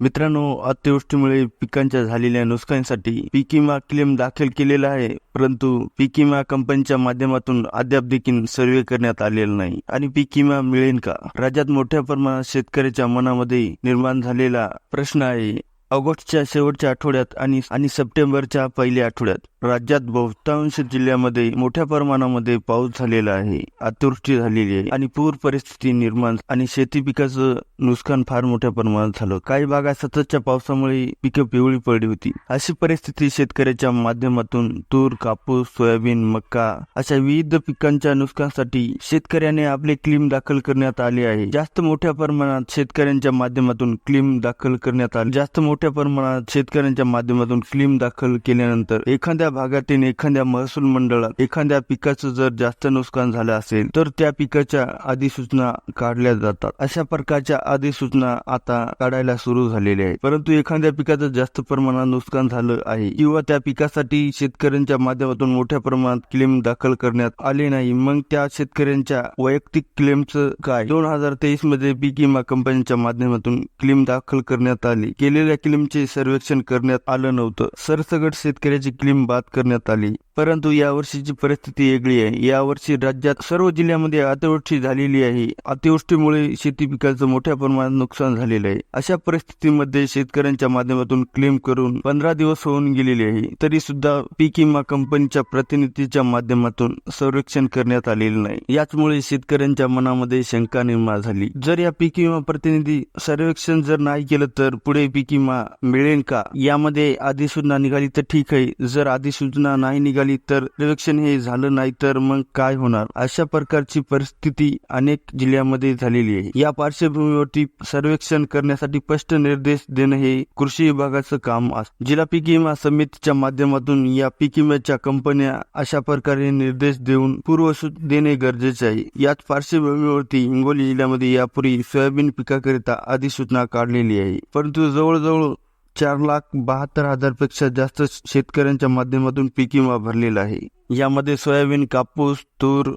मित्रांनो अतिवृष्टीमुळे पिकांच्या झालेल्या नुकसानीसाठी पीक विमा क्लेम दाखल केलेला आहे परंतु पीक विमा कंपनीच्या माध्यमातून अद्याप देखील सर्वे करण्यात आलेला नाही. आणि पीक विमा मिळेल का? राज्यात मोठ्या प्रमाणात शेतकऱ्याच्या मनामध्ये निर्माण झालेला प्रश्न आहे. ऑगस्टच्या शेवटच्या आठवड्यात आणि आणि सप्टेंबरच्या पहिल्या आठवड्यात. राज्यात बहुतांश जिल्ह्यामध्ये मोठ्या प्रमाणामध्ये पाऊस झालेला आहे. अतिवृष्टी झालेली आहे आणि पूर परिस्थिती निर्माण आणि शेती पिकाचं नुकसान फार मोठ्या प्रमाणात झालं. काही भागात सततच्या पावसामुळे पिकं पिवळी पडली होती. अशी परिस्थिती शेतकऱ्याच्या माध्यमातून तूर कापूस सोयाबीन मक्का अशा विविध पिकांच्या नुकसानासाठी शेतकऱ्याने आपले क्लेम दाखल करण्यात आले आहे. जास्त मोठ्या प्रमाणात शेतकऱ्यांच्या माध्यमातून क्लेम दाखल करण्यात आले. जास्त मोठ्या प्रमाणात शेतकऱ्यांच्या माध्यमातून क्लेम दाखल केल्यानंतर एखाद्या भागातील एखाद्या महसूल मंडळात एखाद्या पिकाचं जर जास्त नुकसान झालं असेल तर त्या पिकाच्या अधिसूचना काढल्या जातात. अशा प्रकारच्या अधिसूचना आता काढायला सुरू झालेल्या आहेत परंतु एखाद्या पिकाचं जास्त प्रमाणात नुकसान झालं आहे किंवा त्या पिकासाठी शेतकऱ्यांच्या माध्यमातून मोठ्या प्रमाणात क्लेम दाखल करण्यात आले नाही मग त्या शेतकऱ्यांच्या वैयक्तिक क्लेमचं काय? दोन हजार तेवीसमध्ये पीक विमा कंपनीच्या माध्यमातून क्लेम दाखल करण्यात आले. केलेल्या क्लिमचे सर्वेक्षण करण्यात आलं नव्हतं. सरसगट शेतकऱ्याची क्लिम बाद करण्यात आली. परंतु या वर्षीची परिस्थिती वेगळी आहे. यावर्षी राज्यात सर्व जिल्ह्यामध्ये अतिवृष्टी झालेली आहे. अतिवृष्टीमुळे शेती पिकाचं मोठ्या प्रमाणात नुकसान झालेलं आहे. अशा परिस्थितीमध्ये शेतकऱ्यांच्या माध्यमातून क्लेम करून पंधरा दिवस होऊन गेलेले आहे. तरी सुद्धा पीक विमा कंपनीच्या प्रतिनिधीच्या माध्यमातून संरक्षण करण्यात आलेलं नाही. याचमुळे शेतकऱ्यांच्या मनामध्ये शंका निर्माण झाली. जर या पीक विमा प्रतिनिधी सर्वेक्षण जर नाही केलं तर पुढे पीक विमा मिळेल का? यामध्ये अधिसूचना निघाली तर ठीक आहे. जर अधिसूचना नाही निघाली तर सर्वेक्षण हे झालं नाही तर मग काय होणार? अशा प्रकारची परिस्थिती अनेक जिल्ह्यामध्ये झालेली आहे. या पार्श्वभूमीवरती सर्वेक्षण करण्यासाठी स्पष्ट निर्देश देणं हे कृषी विभागाचं काम असतं जिल्हा पीक विमा समितीच्या माध्यमातून या पीक विम्याच्या कंपन्या अशा प्रकारे निर्देश देऊन पूर्वसूच देणे गरजेचे आहे. याच पार्श्वभूमीवरती हिंगोली जिल्ह्यामध्ये यापूर्वी सोयाबीन पिकाकरिता अधिसूचना काढलेली आहे. परंतु जवळजवळ चार लाख बहात्तर हजारपेक्षा जास्त शेतकऱ्यांच्या माध्यमातून पीक विमा भरलेला आहे. यामध्ये सोयाबीन कापूस तूर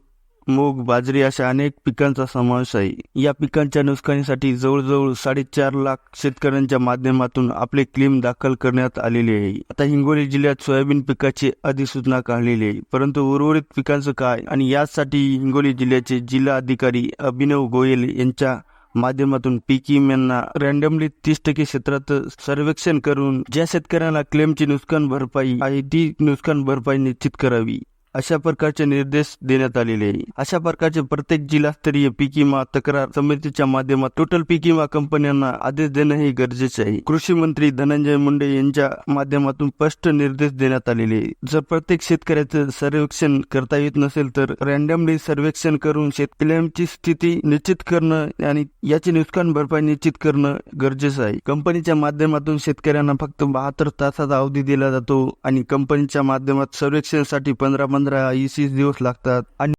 मूग बाजरी अशा अनेक पिकांचा समावेश आहे. या पिकांच्या नुकसानीसाठी जवळजवळ साडेचार लाख शेतकऱ्यांच्या माध्यमातून आपले क्लेम दाखल करण्यात आलेले आहे. आता हिंगोली जिल्ह्यात सोयाबीन पिकाची अधिसूचना काढलेली आहे. परंतु उर्वरित पिकांचं काय? आणि यासाठी हिंगोली जिल्ह्याचे जिल्हा अधिकारी अभिनव गोयल यांच्या माध्यमातून पीक यांना रँडमली तीस टक्के क्षेत्रात सर्वेक्षण करून ज्या शेतकऱ्यांना क्लेमची नुकसान भरपाई आहे ती नुकसान भरपाई निश्चित करावी. अशा प्रकारचे निर्देश देण्यात आलेले आहे. अशा प्रकारचे प्रत्येक जिल्हास्तरीय पीक विमा तक्रार समितीच्या माध्यमात टोटल पीक विमा कंपन्यांना आदेश देणं हे गरजेचे आहे. कृषी मंत्री धनंजय मुंडे यांच्या माध्यमातून स्पष्ट निर्देश देण्यात आलेले आहे. जर प्रत्येक शेतकऱ्याचं सर्वेक्षण करता येत नसेल तर रॅन्डमली सर्वेक्षण करून शेतकऱ्यांची स्थिती निश्चित करणं आणि याची नुकसान भरपाई निश्चित करणं गरजेचं आहे. कंपनीच्या माध्यमातून शेतकऱ्यांना फक्त बहात्तर तासाचा अवधी दिला जातो आणि कंपनीच्या माध्यमात सर्वेक्षणासाठी पंधरा पंधरा वीस दिवस लागतात आणि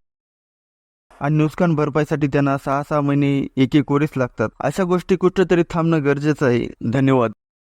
आणि नुकसान भरपाईसाठी त्यांना सहा सहा महिने एक एक वरीस लागतात. अशा गोष्टी कुठेतरी थांबणं गरजेचं आहे. धन्यवाद.